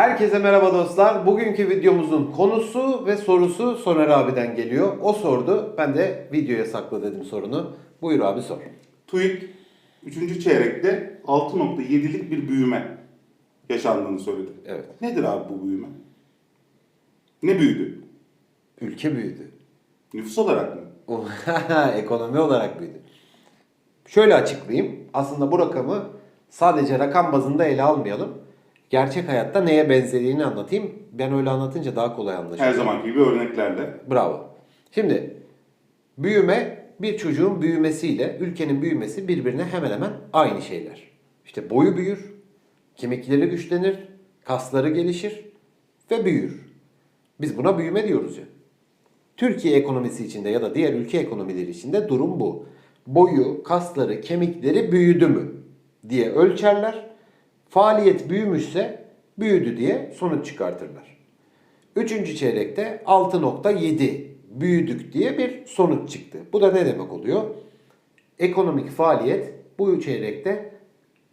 Herkese merhaba dostlar. Bugünkü videomuzun konusu ve sorusu Soner abiden geliyor. O sordu. Ben de videoya sakla dedim sorunu. Buyur abi sor. TÜİK 3. çeyrekte 6.7'lik bir büyüme yaşandığını söyledi. Evet. Nedir abi bu büyüme? Ne büyüdü? Ülke büyüdü. Nüfus olarak mı? Ekonomi olarak büyüdü. Şöyle açıklayayım. Aslında bu rakamı sadece rakam bazında ele almayalım. Gerçek hayatta neye benzediğini anlatayım. Ben öyle anlatınca daha kolay anlaşılır. Her zamanki gibi örneklerle. Bravo. Şimdi büyüme bir çocuğun büyümesiyle ülkenin büyümesi birbirine hemen hemen aynı şeyler. İşte boyu büyür, kemikleri güçlenir, kasları gelişir ve büyür. Biz buna büyüme diyoruz ya. Türkiye ekonomisi içinde ya da diğer ülke ekonomileri içinde durum bu. Boyu, kasları, kemikleri büyüdü mü diye ölçerler. Faaliyet büyümüşse büyüdü diye sonuç çıkartırlar. Üçüncü çeyrekte 6.7 büyüdük diye bir sonuç çıktı. Bu da ne demek oluyor? Ekonomik faaliyet bu çeyrekte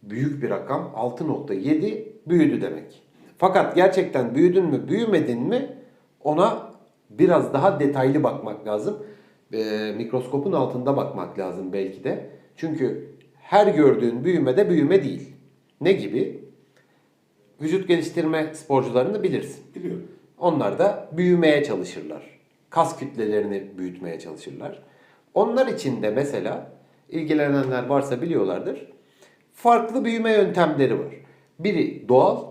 büyük bir rakam 6.7 büyüdü demek. Fakat gerçekten büyüdün mü büyümedin mi ona biraz daha detaylı bakmak lazım. Ee, mikroskopun altında bakmak lazım belki de. Çünkü her gördüğün büyüme de büyüme değil. Ne gibi? Vücut geliştirme sporcularını bilirsin. Biliyorum. Onlar da büyümeye çalışırlar. Kas kütlelerini büyütmeye çalışırlar. Onlar için de mesela ilgilenenler varsa biliyorlardır. Farklı büyüme yöntemleri var. Biri doğal,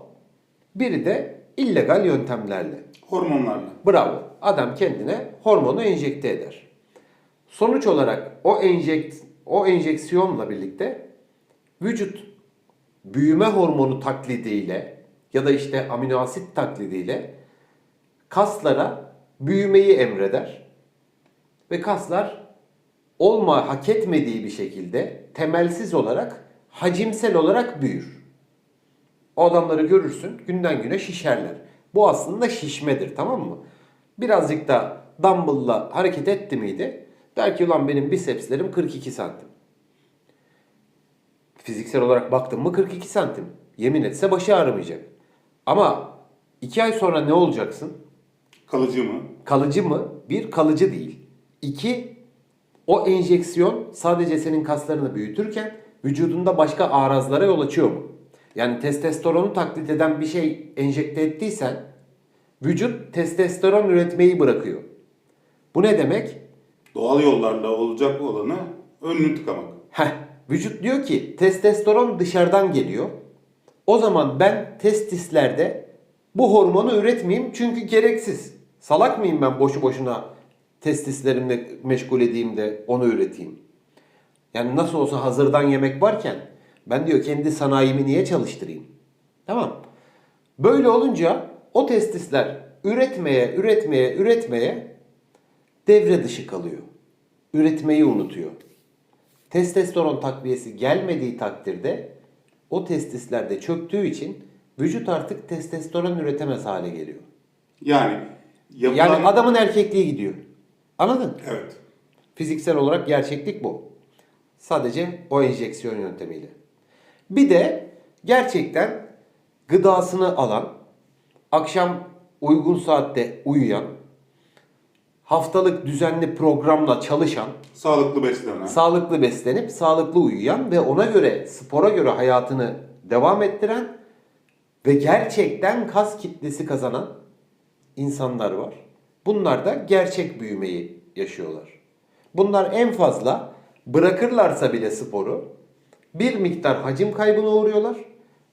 biri de illegal yöntemlerle. Hormonlarla. Bravo. Adam kendine hormonu enjekte eder. Sonuç olarak o enjekt o enjeksiyonla birlikte vücut büyüme hormonu taklidiyle ya da işte amino asit taklidiyle kaslara büyümeyi emreder. Ve kaslar olma hak etmediği bir şekilde temelsiz olarak hacimsel olarak büyür. O adamları görürsün günden güne şişerler. Bu aslında şişmedir tamam mı? Birazcık da dumbbell'la hareket etti miydi? Der ki ulan benim bisepslerim 42 santim. Fiziksel olarak baktım mı 42 santim. Yemin etse başı ağrımayacak. Ama 2 ay sonra ne olacaksın? Kalıcı mı? Kalıcı mı? Bir, kalıcı değil. İki, o enjeksiyon sadece senin kaslarını büyütürken vücudunda başka arazlara yol açıyor mu? Yani testosteronu taklit eden bir şey enjekte ettiysen vücut testosteron üretmeyi bırakıyor. Bu ne demek? Doğal yollarla olacak olanı önünü tıkamak. Heh, vücut diyor ki testosteron dışarıdan geliyor. O zaman ben testislerde bu hormonu üretmeyeyim çünkü gereksiz. Salak mıyım ben boşu boşuna testislerimle meşgul edeyim de onu üreteyim? Yani nasıl olsa hazırdan yemek varken ben diyor kendi sanayimi niye çalıştırayım? Tamam. Böyle olunca o testisler üretmeye, üretmeye, üretmeye devre dışı kalıyor. Üretmeyi unutuyor. Testosteron takviyesi gelmediği takdirde o testisler de çöktüğü için vücut artık testosteron üretemez hale geliyor. Yani yapılan... Yani adamın erkekliği gidiyor. Anladın? Evet. Fiziksel olarak gerçeklik bu. Sadece o enjeksiyon yöntemiyle. Bir de gerçekten gıdasını alan, akşam uygun saatte uyuyan, haftalık düzenli programla çalışan, Sağlıklı beslenen. sağlıklı beslenip sağlıklı uyuyan ve ona göre spora göre hayatını devam ettiren ve gerçekten kas kitlesi kazanan insanlar var. Bunlar da gerçek büyümeyi yaşıyorlar. Bunlar en fazla bırakırlarsa bile sporu bir miktar hacim kaybına uğruyorlar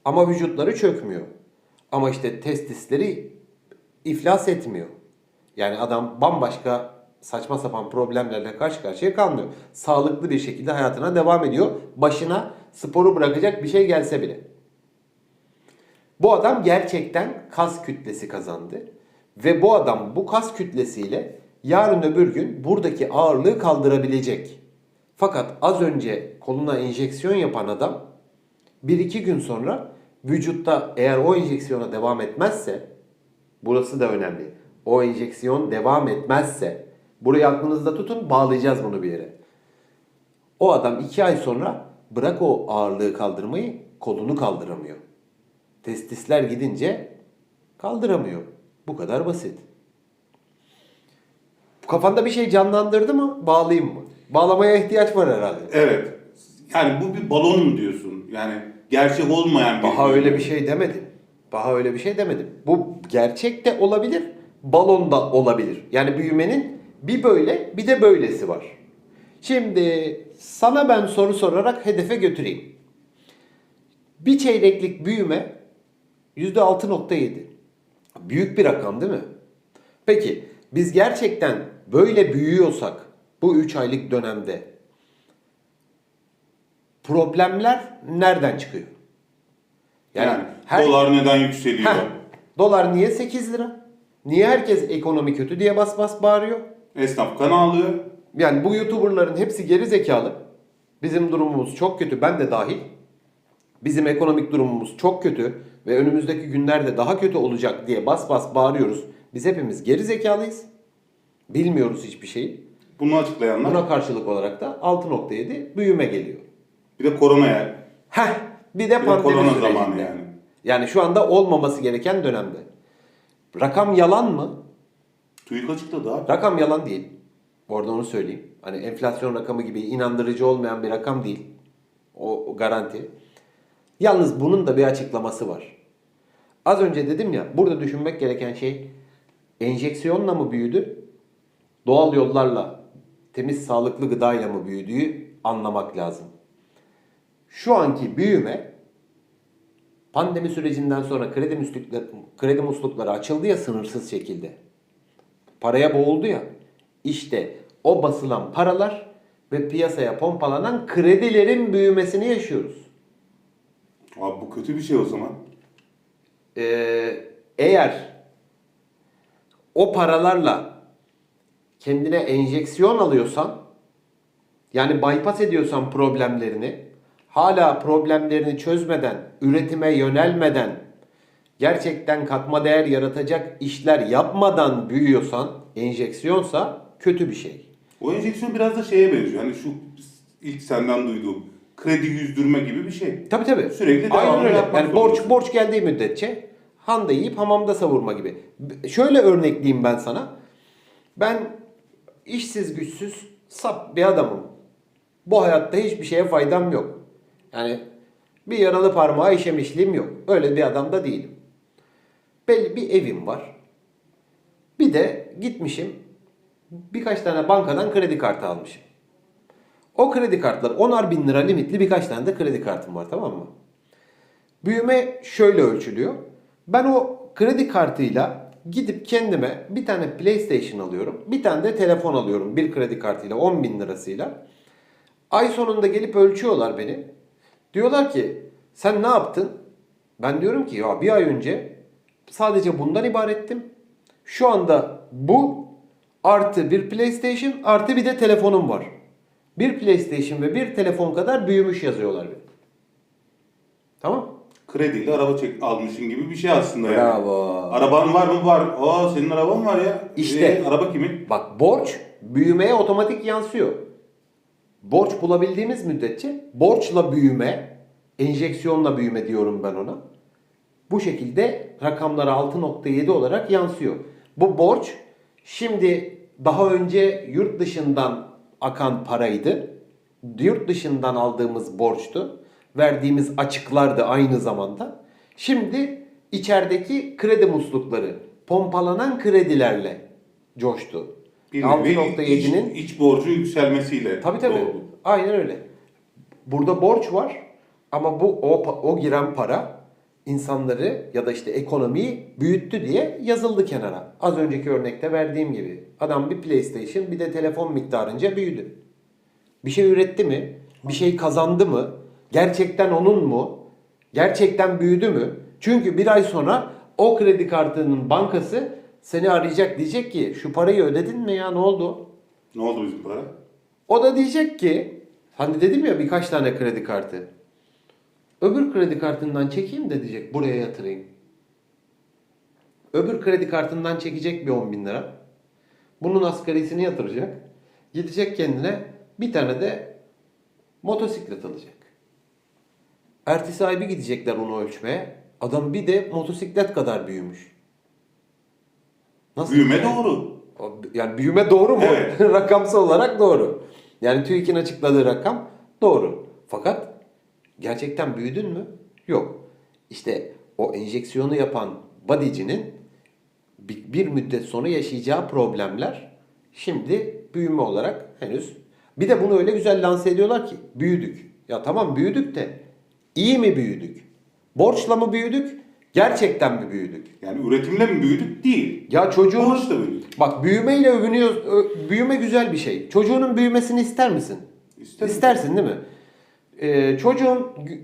ama vücutları çökmüyor. Ama işte testisleri iflas etmiyor. Yani adam bambaşka saçma sapan problemlerle karşı karşıya kalmıyor. Sağlıklı bir şekilde hayatına devam ediyor. Başına sporu bırakacak bir şey gelse bile. Bu adam gerçekten kas kütlesi kazandı. Ve bu adam bu kas kütlesiyle yarın öbür gün buradaki ağırlığı kaldırabilecek. Fakat az önce koluna enjeksiyon yapan adam 1-2 gün sonra vücutta eğer o enjeksiyona devam etmezse burası da önemli. O enjeksiyon devam etmezse burayı aklınızda tutun bağlayacağız bunu bir yere. O adam 2 ay sonra bırak o ağırlığı kaldırmayı kolunu kaldıramıyor. Testisler gidince Kaldıramıyor. Bu kadar basit. Kafanda bir şey canlandırdı mı? Bağlayayım mı? Bağlamaya ihtiyaç var herhalde. Evet. Yani bu bir balon mu diyorsun? Yani gerçek olmayan bir Baha öyle bir şey demedim. Baha öyle bir şey demedim. Bu gerçek de olabilir, balon da olabilir. Yani büyümenin bir böyle bir de böylesi var. Şimdi sana ben soru sorarak hedefe götüreyim. Bir çeyreklik büyüme %6.7. Büyük bir rakam değil mi? Peki biz gerçekten böyle büyüyorsak bu 3 aylık dönemde problemler nereden çıkıyor? Yani, her- dolar neden yükseliyor? Heh, dolar niye 8 lira? Niye herkes ekonomi kötü diye bas bas bağırıyor? Esnaf kan ağlıyor. Yani bu YouTuber'ların hepsi geri zekalı. Bizim durumumuz çok kötü, ben de dahil. Bizim ekonomik durumumuz çok kötü ve önümüzdeki günlerde daha kötü olacak diye bas bas bağırıyoruz. Biz hepimiz geri zekalıyız. Bilmiyoruz hiçbir şeyi. Bunu açıklayanlar. Buna karşılık olarak da 6.7 büyüme geliyor. Bir de koronaya. Heh, bir de Bir de pandemi korona sürecinde. zamanı yani. Yani şu anda olmaması gereken dönemde. Rakam yalan mı? TÜİK açıkladı abi. Rakam yalan değil. Orada onu söyleyeyim. Hani enflasyon rakamı gibi inandırıcı olmayan bir rakam değil. O, o garanti. Yalnız bunun da bir açıklaması var. Az önce dedim ya burada düşünmek gereken şey enjeksiyonla mı büyüdü? Doğal yollarla temiz sağlıklı gıdayla mı büyüdüğü anlamak lazım. Şu anki büyüme pandemi sürecinden sonra kredi muslukları, kredi muslukları açıldı ya sınırsız şekilde paraya boğuldu ya. İşte o basılan paralar ve piyasaya pompalanan kredilerin büyümesini yaşıyoruz. Abi bu kötü bir şey o zaman. Ee, eğer o paralarla kendine enjeksiyon alıyorsan yani bypass ediyorsan problemlerini hala problemlerini çözmeden, üretime yönelmeden gerçekten katma değer yaratacak işler yapmadan büyüyorsan enjeksiyonsa kötü bir şey. O enjeksiyon biraz da şeye benziyor. Hani şu ilk senden duyduğum kredi yüzdürme gibi bir şey. Tabii tabii. Sürekli Aynen öyle. Yani borç zorundasın. borç geldiği müddetçe handa yiyip hamamda savurma gibi. Şöyle örnekleyeyim ben sana. Ben işsiz güçsüz sap bir adamım. Bu hayatta hiçbir şeye faydam yok. Yani bir yaralı parmağa işemişliğim yok. Öyle bir adam da değilim. Belli bir evim var. Bir de gitmişim birkaç tane bankadan kredi kartı almışım. O kredi kartları 10'ar bin lira limitli birkaç tane de kredi kartım var tamam mı? Büyüme şöyle ölçülüyor. Ben o kredi kartıyla gidip kendime bir tane PlayStation alıyorum. Bir tane de telefon alıyorum bir kredi kartıyla 10 bin lirasıyla. Ay sonunda gelip ölçüyorlar beni. Diyorlar ki sen ne yaptın? Ben diyorum ki ya bir ay önce sadece bundan ibarettim. Şu anda bu artı bir PlayStation artı bir de telefonum var. Bir PlayStation ve bir telefon kadar büyümüş yazıyorlar. Tamam? Krediyle araba çek almışın gibi bir şey aslında yani. Bravo. Araban var mı? Var. Aa senin araban var ya. İşte. Ee, araba kimin? Bak borç büyümeye otomatik yansıyor. Borç bulabildiğimiz müddetçe borçla büyüme, enjeksiyonla büyüme diyorum ben ona. Bu şekilde rakamlara 6.7 olarak yansıyor. Bu borç şimdi daha önce yurt dışından akan paraydı. Yurt dışından aldığımız borçtu. Verdiğimiz açıklardı aynı zamanda. Şimdi içerideki kredi muslukları pompalanan kredilerle coştu. Bir nevi iç, 6.7'nin iç borcu yükselmesiyle. Tabii tabii. doğdu. Aynen öyle. Burada borç var ama bu o, o giren para insanları ya da işte ekonomiyi büyüttü diye yazıldı kenara. Az önceki örnekte verdiğim gibi. Adam bir PlayStation bir de telefon miktarınca büyüdü. Bir şey üretti mi? Bir şey kazandı mı? Gerçekten onun mu? Gerçekten büyüdü mü? Çünkü bir ay sonra o kredi kartının bankası seni arayacak diyecek ki şu parayı ödedin mi ya ne oldu? Ne oldu bizim para? O da diyecek ki hani dedim ya birkaç tane kredi kartı. Öbür kredi kartından çekeyim de diyecek buraya yatırayım. Öbür kredi kartından çekecek bir 10 bin lira. Bunun asgarisini yatıracak. Gidecek kendine bir tane de motosiklet alacak. Ertesi ay bir gidecekler onu ölçmeye. Adam bir de motosiklet kadar büyümüş. Nasıl? Büyüme yani? doğru. Yani büyüme doğru mu? Evet. Rakamsal olarak doğru. Yani TÜİK'in açıkladığı rakam doğru. Fakat gerçekten büyüdün mü? Yok. İşte o enjeksiyonu yapan bodycinin bir, müddet sonra yaşayacağı problemler şimdi büyüme olarak henüz. Bir de bunu öyle güzel lanse ediyorlar ki büyüdük. Ya tamam büyüdük de iyi mi büyüdük? Borçla mı büyüdük? Gerçekten mi büyüdük? Yani üretimle mi büyüdük? Değil. Ya çocuğunuz Borçla büyüdük. Bak büyümeyle övünüyor. Büyüme güzel bir şey. Çocuğunun büyümesini ister misin? İsterim. İstersin değil mi? Ee, çocuğun gü-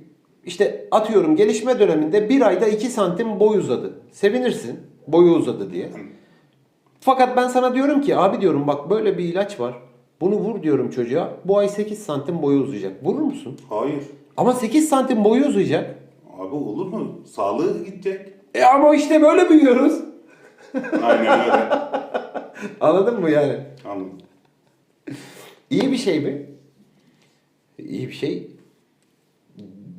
işte atıyorum gelişme döneminde bir ayda 2 santim boy uzadı. Sevinirsin boyu uzadı diye. Fakat ben sana diyorum ki abi diyorum bak böyle bir ilaç var. Bunu vur diyorum çocuğa. Bu ay 8 santim boyu uzayacak. Vurur musun? Hayır. Ama 8 santim boyu uzayacak. Abi olur mu? Sağlığı gidecek. E ama işte böyle büyüyoruz. Aynen öyle. Anladın mı yani? Anladım. İyi bir şey mi? İyi bir şey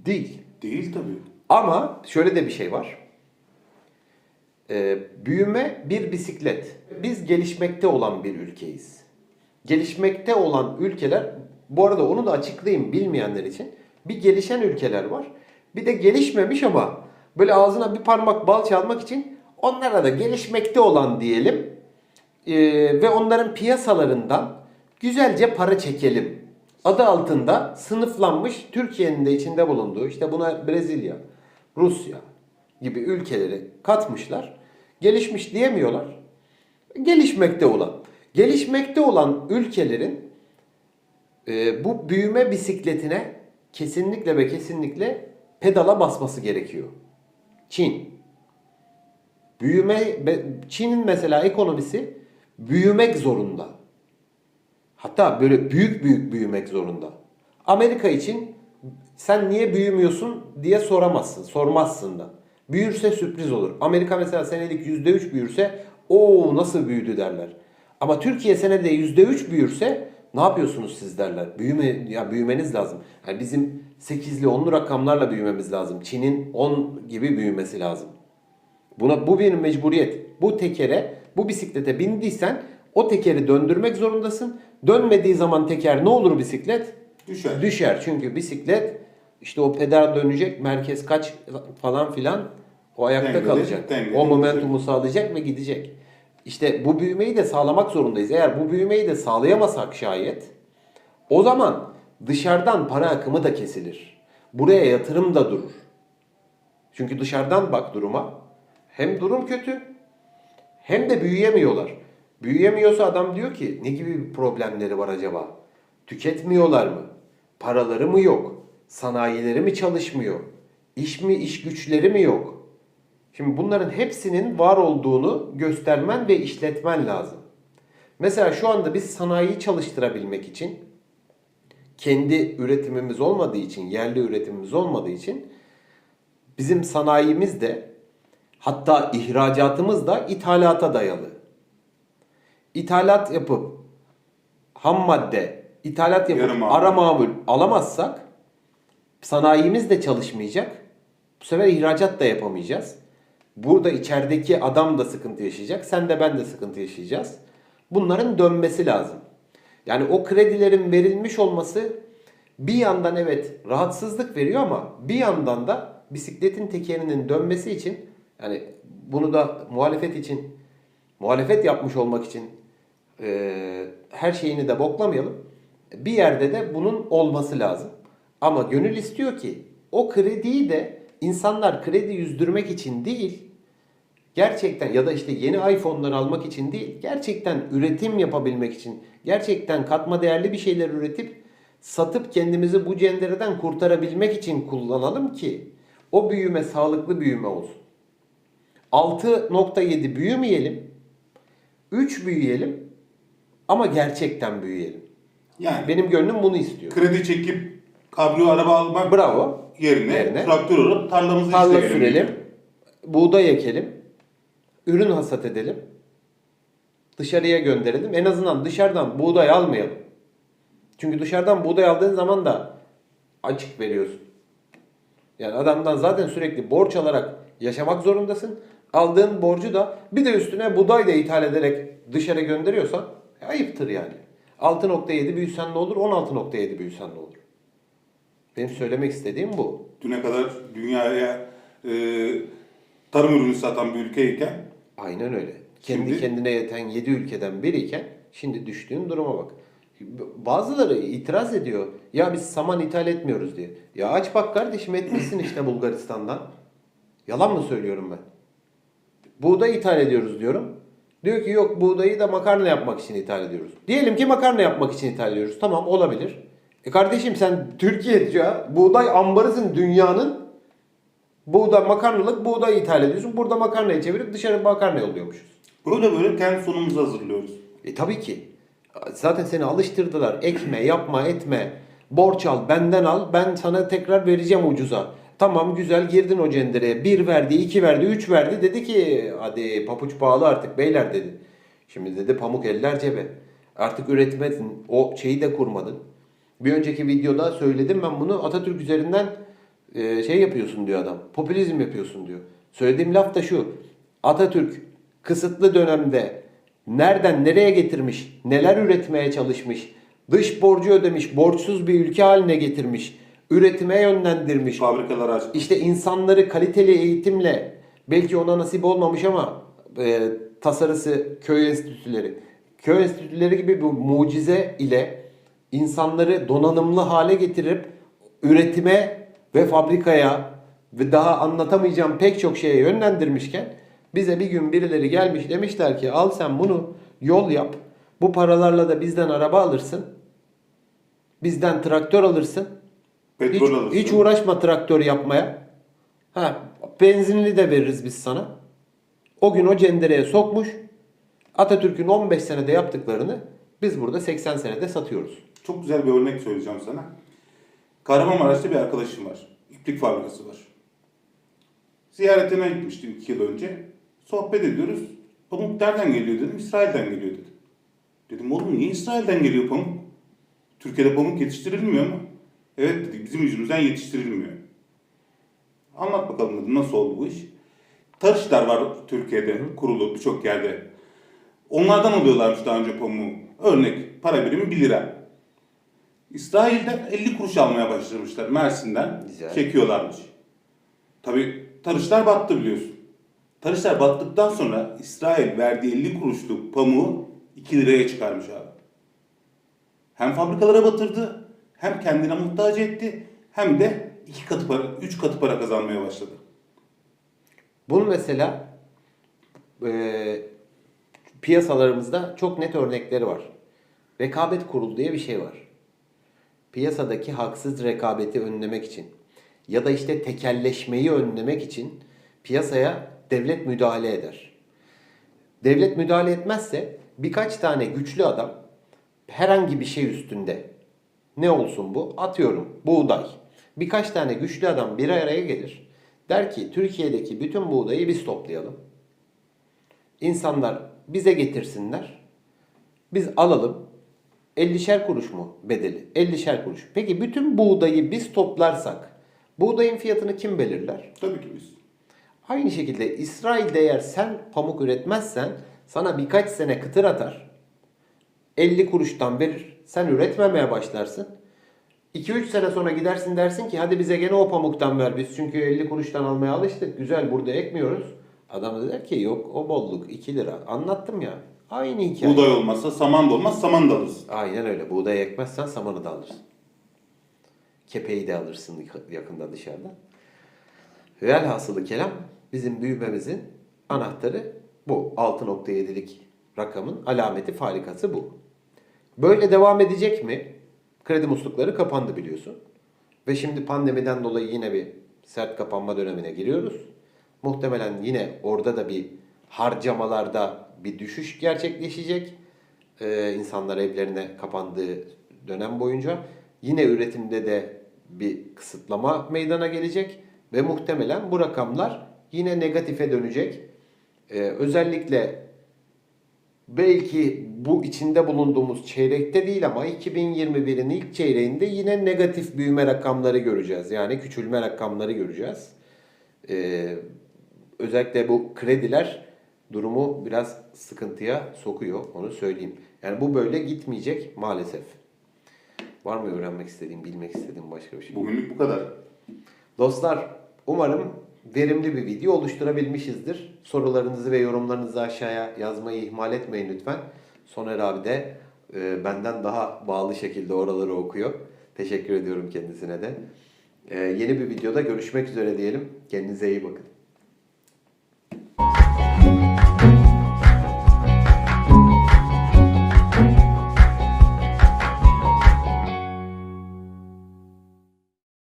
değil. Değil tabii. Ama şöyle de bir şey var. Ee, büyüme bir bisiklet. Biz gelişmekte olan bir ülkeyiz. Gelişmekte olan ülkeler, bu arada onu da açıklayayım bilmeyenler için. Bir gelişen ülkeler var. Bir de gelişmemiş ama böyle ağzına bir parmak bal çalmak için onlara da gelişmekte olan diyelim. Ee, ve onların piyasalarından güzelce para çekelim. Adı altında sınıflanmış Türkiye'nin de içinde bulunduğu işte buna Brezilya, Rusya gibi ülkeleri katmışlar. Gelişmiş diyemiyorlar. Gelişmekte olan. Gelişmekte olan ülkelerin e, bu büyüme bisikletine kesinlikle ve kesinlikle pedala basması gerekiyor. Çin. Büyüme Çin'in mesela ekonomisi büyümek zorunda. Hatta böyle büyük büyük büyümek zorunda. Amerika için sen niye büyümüyorsun diye soramazsın, sormazsın da. Büyürse sürpriz olur. Amerika mesela senelik %3 büyürse o nasıl büyüdü derler. Ama Türkiye senede %3 büyürse ne yapıyorsunuz siz derler. Büyüme, ya büyümeniz lazım. Yani bizim 8'li 10'lu rakamlarla büyümemiz lazım. Çin'in 10 gibi büyümesi lazım. Buna bu bir mecburiyet. Bu tekere, bu bisiklete bindiysen o tekeri döndürmek zorundasın. Dönmediği zaman teker ne olur bisiklet? Düşer. Düşer. Çünkü bisiklet işte o pedal dönecek, merkez kaç falan filan o ayakta Dengede, kalacak. dengede o momentumu sağlayacak ve gidecek. İşte bu büyümeyi de sağlamak zorundayız. Eğer bu büyümeyi de sağlayamasak şayet o zaman dışarıdan para akımı da kesilir. Buraya yatırım da durur. Çünkü dışarıdan bak duruma. Hem durum kötü hem de büyüyemiyorlar. Büyüyemiyorsa adam diyor ki ne gibi problemleri var acaba? Tüketmiyorlar mı? Paraları mı yok? Sanayileri mi çalışmıyor? İş mi iş güçleri mi yok? Şimdi bunların hepsinin var olduğunu göstermen ve işletmen lazım. Mesela şu anda biz sanayiyi çalıştırabilmek için kendi üretimimiz olmadığı için, yerli üretimimiz olmadığı için bizim sanayimiz de hatta ihracatımız da ithalata dayalı. İthalat yapıp ham madde, ithalat yapıp Yarı mamul. ara mamul alamazsak sanayimiz de çalışmayacak. Bu sefer ihracat da yapamayacağız. Burada içerideki adam da sıkıntı yaşayacak. Sen de ben de sıkıntı yaşayacağız. Bunların dönmesi lazım. Yani o kredilerin verilmiş olması bir yandan evet rahatsızlık veriyor ama bir yandan da bisikletin tekerinin dönmesi için yani bunu da muhalefet için muhalefet yapmış olmak için e, her şeyini de boklamayalım. Bir yerde de bunun olması lazım. Ama gönül istiyor ki o krediyi de insanlar kredi yüzdürmek için değil gerçekten ya da işte yeni iPhone'lar almak için değil, gerçekten üretim yapabilmek için, gerçekten katma değerli bir şeyler üretip satıp kendimizi bu cendereden kurtarabilmek için kullanalım ki o büyüme sağlıklı büyüme olsun. 6.7 büyümeyelim. 3 büyüyelim ama gerçekten büyüyelim. Yani Benim gönlüm bunu istiyor. kredi çekip kabrio araba almak Bravo. yerine, Yerine. traktör alıp tarlamızı Tarla işleyelim. sürelim. Buğday ekelim. Ürün hasat edelim. Dışarıya gönderelim. En azından dışarıdan buğday almayalım. Çünkü dışarıdan buğday aldığın zaman da açık veriyorsun. Yani adamdan zaten sürekli borç alarak yaşamak zorundasın. Aldığın borcu da bir de üstüne buğday da ithal ederek dışarı gönderiyorsan e, ayıptır yani. 6.7 büyüsen ne olur? 16.7 büyüsen ne olur? Benim söylemek istediğim bu. Düne kadar dünyaya e, tarım ürünü satan bir ülkeyken Aynen öyle. Kendi Şimdi- kendine yeten 7 ülkeden biriyken şimdi düştüğün duruma bak. Bazıları itiraz ediyor. Ya biz saman ithal etmiyoruz diye. Ya aç bak kardeşim etmişsin işte Bulgaristan'dan. Yalan mı söylüyorum ben? Buğday ithal ediyoruz diyorum. Diyor ki yok buğdayı da makarna yapmak için ithal ediyoruz. Diyelim ki makarna yapmak için ithal ediyoruz. Tamam olabilir. E kardeşim sen Türkiye buğday ambarısın dünyanın. Buğday makarnalık buğday ithal ediyorsun. Burada makarnayı çevirip dışarı makarna yolluyormuşuz. böyle böyle kendi sonumuzu hazırlıyoruz. E tabii ki. Zaten seni alıştırdılar. Ekme, yapma, etme. Borç al, benden al. Ben sana tekrar vereceğim ucuza. Tamam güzel girdin o cendereye. Bir verdi, iki verdi, üç verdi. Dedi ki hadi papuç pahalı artık beyler dedi. Şimdi dedi pamuk eller cebe. Artık üretmedin. O şeyi de kurmadın. Bir önceki videoda söyledim ben bunu. Atatürk üzerinden e, şey yapıyorsun diyor adam. Popülizm yapıyorsun diyor. Söylediğim laf da şu. Atatürk kısıtlı dönemde nereden nereye getirmiş, neler üretmeye çalışmış, dış borcu ödemiş, borçsuz bir ülke haline getirmiş, üretime yönlendirmiş. Fabrikalar aç. İşte insanları kaliteli eğitimle belki ona nasip olmamış ama e, tasarısı köy enstitüleri. Köy enstitüleri gibi bu mucize ile insanları donanımlı hale getirip üretime ve fabrikaya ve daha anlatamayacağım pek çok şeye yönlendirmişken bize bir gün birileri gelmiş demişler ki al sen bunu yol yap. Bu paralarla da bizden araba alırsın. Bizden traktör alırsın. Petrol Hiç, alırsın. hiç uğraşma traktör yapmaya. Ha, benzinli de veririz biz sana. O gün o cendereye sokmuş. Atatürk'ün 15 senede yaptıklarını biz burada 80 senede satıyoruz. Çok güzel bir örnek söyleyeceğim sana. Kahramanmaraş'ta bir arkadaşım var. İplik fabrikası var. Ziyaretine gitmiştim iki yıl önce. Sohbet ediyoruz. Pamuk nereden geliyor dedim. İsrail'den geliyor dedi. Dedim oğlum niye İsrail'den geliyor pamuk? Türkiye'de pamuk yetiştirilmiyor mu? Evet dedi bizim yüzümüzden yetiştirilmiyor. Anlat bakalım dedim nasıl oldu bu iş? Tarışlar var Türkiye'de kurulu birçok yerde. Onlardan alıyorlarmış daha önce pamuğu. Örnek para birimi 1 lira. İsrail'den 50 kuruş almaya başlamışlar Mersin'den. Güzel. Çekiyorlarmış. Tabi tarışlar battı biliyorsun. Tarışlar battıktan sonra İsrail verdiği 50 kuruşluk pamuğu 2 liraya çıkarmış abi. Hem fabrikalara batırdı, hem kendine muhtaç etti, hem de iki katı para, üç katı para kazanmaya başladı. Bunun mesela e, piyasalarımızda çok net örnekleri var. Rekabet kurulu diye bir şey var. Piyasadaki haksız rekabeti önlemek için ya da işte tekelleşmeyi önlemek için piyasaya devlet müdahale eder. Devlet müdahale etmezse birkaç tane güçlü adam herhangi bir şey üstünde ne olsun bu? Atıyorum buğday. Birkaç tane güçlü adam bir araya gelir. Der ki Türkiye'deki bütün buğdayı biz toplayalım. İnsanlar bize getirsinler. Biz alalım. 50'şer kuruş mu bedeli? 50'şer kuruş. Peki bütün buğdayı biz toplarsak buğdayın fiyatını kim belirler? Tabii ki biz. Aynı şekilde İsrail'de eğer sen pamuk üretmezsen sana birkaç sene kıtır atar. 50 kuruştan verir. Sen üretmemeye başlarsın. 2-3 sene sonra gidersin dersin ki hadi bize gene o pamuktan ver biz çünkü 50 kuruştan almaya alıştık. Güzel burada ekmiyoruz. Adam da der ki yok o bolluk 2 lira. Anlattım ya. Aynı hikaye. Buğday olmazsa saman da olmaz, saman da alırız. Aynen öyle. Buğday ekmezsen samanı da alırsın. Kepeği de alırsın yakında dışarıda. Velhasılı kelam bizim büyümemizin anahtarı bu. 6.7'lik rakamın alameti farikası bu. Böyle devam edecek mi? Kredi muslukları kapandı biliyorsun. Ve şimdi pandemiden dolayı yine bir sert kapanma dönemine giriyoruz. Muhtemelen yine orada da bir harcamalarda bir düşüş gerçekleşecek. Ee, insanlar evlerine kapandığı dönem boyunca. Yine üretimde de bir kısıtlama meydana gelecek. Ve muhtemelen bu rakamlar yine negatife dönecek. Ee, özellikle belki bu içinde bulunduğumuz çeyrekte değil ama 2021'in ilk çeyreğinde yine negatif büyüme rakamları göreceğiz. Yani küçülme rakamları göreceğiz. Ee, özellikle bu krediler durumu biraz sıkıntıya sokuyor. Onu söyleyeyim. Yani bu böyle gitmeyecek maalesef. Var mı öğrenmek istediğin, bilmek istediğin başka bir şey? Bugünlük bu kadar. Dostlar umarım verimli bir video oluşturabilmişizdir. Sorularınızı ve yorumlarınızı aşağıya yazmayı ihmal etmeyin lütfen. Soner abi de e, benden daha bağlı şekilde oraları okuyor. Teşekkür ediyorum kendisine de. E, yeni bir videoda görüşmek üzere diyelim. Kendinize iyi bakın.